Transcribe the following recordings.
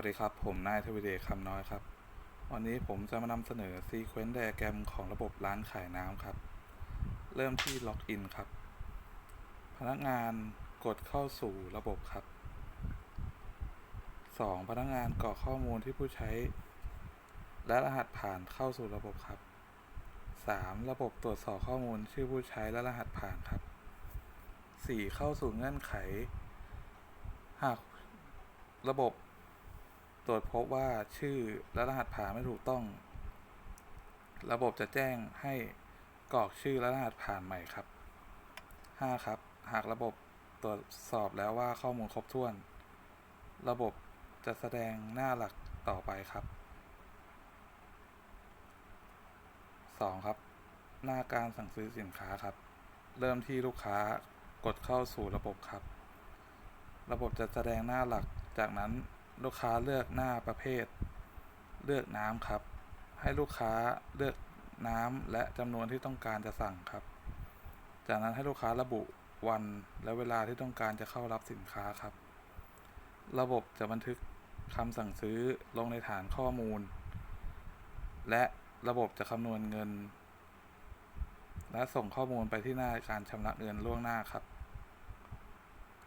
วัสดีครับ ผมนายทวีเดชคำน้อยครับ วันนี้ผมจะมานำเสนอซีเควนต์ไดอะแกรมของระบบร้านขายน้ำครับ เริ่มที่ล็อกอินครับ พนักงานกดเข้าสู่ระบบครับ 2. พนักงานกรอกข้อมูลที่ผู้ใช้ และรหัสผ่านเข้าสู่ระบบครับ 3. ระบบตรวจสอบข้อมูลชื่อผู้ใช้และรหัสผ่านครับ 4. เข้าสู่เงื่อนไข หากระบบ ตรวจพบว่าชื่อและรหัสผ่านไม่ถูกต้อง ระบบจะแจ้งให้กรอกชื่อและรหัสผ่านใหม่ครับ 5. ครับ หากระบบตรวจสอบแล้วว่าข้อมูลครบถ้วน ระบบจะแสดงหน้าหลักต่อไปครับ 2. ครับ หน้าการสั่งซื้อสินค้าครับ เริ่มที่ลูกค้ากดเข้าสู่ระบบครับ ระบบจะแสดงหน้าหลักจากนั้น ลูกค้าเลือกหน้าประเภท เลือกน้ำครับ ให้ลูกค้าเลือกน้ำและจำนวนที่ต้องการจะสั่งครับ จากนั้นให้ลูกค้าระบุวันและเวลาที่ต้องการจะเข้ารับสินค้าครับ ระบบจะบันทึกคำสั่งซื้อลงในฐานข้อมูล และระบบจะคำนวณเงิน และส่งข้อมูลไปที่หน้าการชำระเงินล่วงหน้าครับ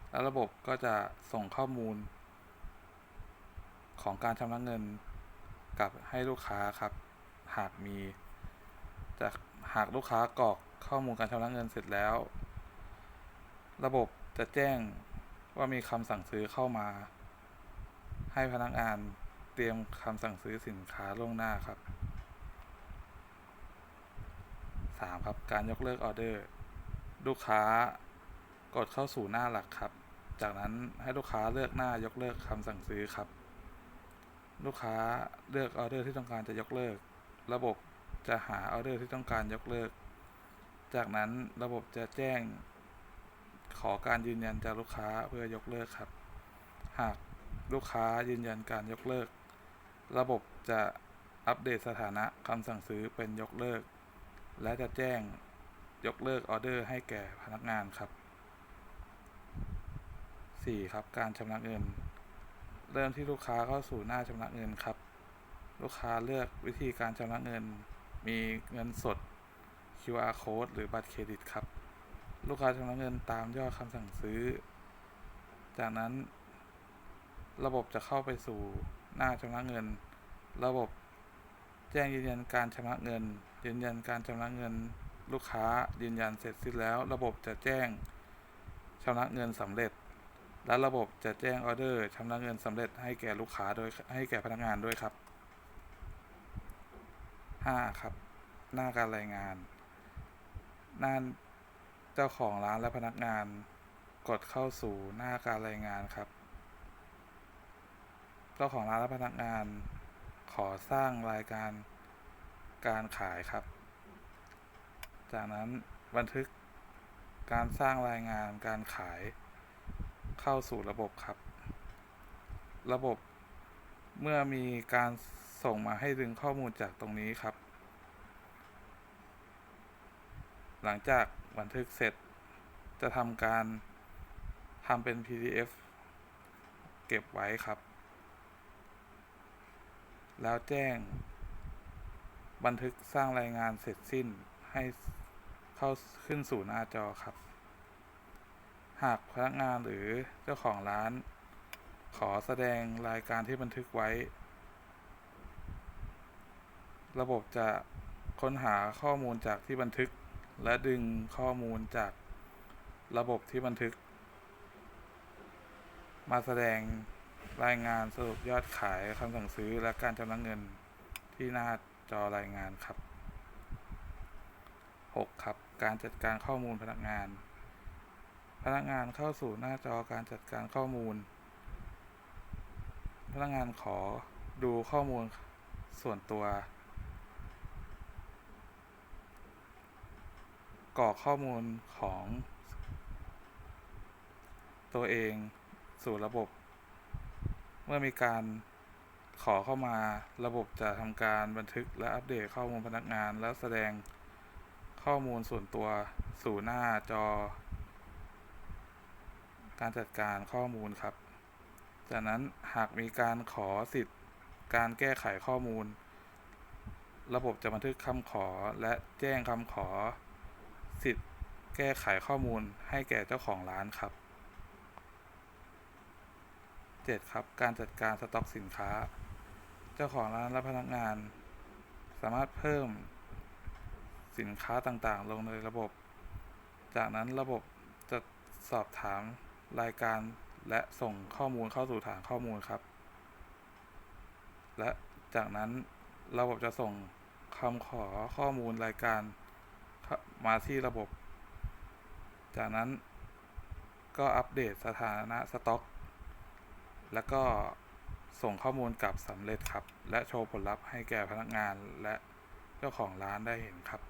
แล้วระบบก็จะส่งข้อมูล ของการชำระเงินกับให้ลูกค้าครับ หากมีจากหากลูกค้ากรอกข้อมูลการชำระเงินเสร็จแล้ว ระบบจะแจ้งว่ามีคำสั่งซื้อเข้ามา ให้พนักงานเตรียมคำสั่งซื้อสินค้าล่วงหน้าครับ 3. ครับ การยกเลิกออเดอร์ ลูกค้ากดเข้าสู่หน้าหลักครับ จากนั้นให้ลูกค้าเลือกหน้ายกเลิกคำสั่งซื้อครับ ลูกค้าเลือกออเดอร์ที่ต้องการจะยกเลิก ระบบจะหาออเดอร์ที่ต้องการยกเลิก จากนั้นระบบจะแจ้ง ขอการยืนยันจากลูกค้าเพื่อยกเลิกครับ หากลูกค้ายืนยันการยกเลิก ระบบจะอัปเดตสถานะคำสั่งซื้อเป็นยกเลิก และจะแจ้งยกเลิกออเดอร์ให้แก่พนักงานครับ 4. ครับ การชำระเงิน เริ่มที่ลูกค้าเข้าสู่หน้าชำระเงินครับ ลูกค้าเลือกวิธีการชำระเงิน มีเงินสด QR code หรือบัตรเครดิตครับ ลูกค้าชำระเงินตามยอดคำสั่งซื้อ จากนั้น ระบบจะเข้าไปสู่หน้าชำระเงิน ระบบแจ้งยืนยันการชำระเงิน ยืนยันการชำระเงิน ลูกค้ายืนยันเสร็จสิ้นแล้ว ระบบจะแจ้งชำระเงินสำเร็จ และระบบจะแจ้งออเดอร์ชำระเงินสำเร็จให้แก่ลูกค้าโดยให้แก่พนักงานด้วยครับ 5. ครับ หน้าการรายงาน หน้าเจ้าของร้านและพนักงานกดเข้าสู่หน้าการรายงานครับ เจ้าของร้านและพนักงานขอสร้างรายการการขายครับ จากนั้นบันทึกการสร้างรายงานการขาย เข้าสู่ระบบครับ ระบบเมื่อมีการส่งมาให้ดึงข้อมูลจากตรงนี้ครับ หลังจากบันทึกเสร็จ จะทำการทำเป็น PDF เก็บไว้ครับ แล้วแจ้ง บันทึกสร้างรายงานเสร็จสิ้นให้เข้าขึ้นสู่หน้าจอครับ หากพนักงานหรือเจ้าของร้าน ขอแสดงรายการที่บันทึกไว้ ระบบจะค้นหาข้อมูลจากที่บันทึก และดึงข้อมูลจากระบบที่บันทึก มาแสดงรายงานสรุปยอดขายคำสั่งซื้อและการชำระเงินที่หน้าจอรายงานครับ 6. ครับ การจัดการข้อมูลพนักงาน พนักงานเข้าสู่หน้าจอการจัดการข้อมูล พนักงานขอดูข้อมูลส่วนตัว กรอกข้อมูลของ ตัวเองสู่ระบบ เมื่อมีการขอเข้ามาระบบจะทำการบันทึกและอัปเดตข้อมูลพนักงาน แล้วแสดงข้อมูลส่วนตัวสู่หน้าจอ การจัดการข้อมูลครับ จากนั้นหากมีการขอสิทธิ์ การแก้ไขข้อมูล ระบบจะบันทึกคำขอและแจ้งคำขอ สิทธิ์ แก้ไขข้อมูลให้แก่เจ้าของร้านครับ 7. ครับ การจัดการสต็อกสินค้า เจ้าของร้านและพนักงาน สามารถเพิ่มสินค้าต่างๆ ลงในระบบ จากนั้นระบบจะสอบถาม รายการและส่งข้อมูลเข้าสู่ฐานข้อมูลครับ และจากนั้นระบบจะส่งคำขอข้อมูลรายการมาที่ระบบ จากนั้นก็อัปเดตสถานะสต็อก แล้วก็ส่งข้อมูลกลับสำเร็จครับ และโชว์ผลลัพธ์ให้แก่พนักงานและเจ้าของร้านได้เห็นครับ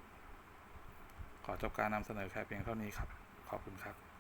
ขอจบการนำเสนอแค่เพียงเท่านี้ครับ ขอบคุณครับ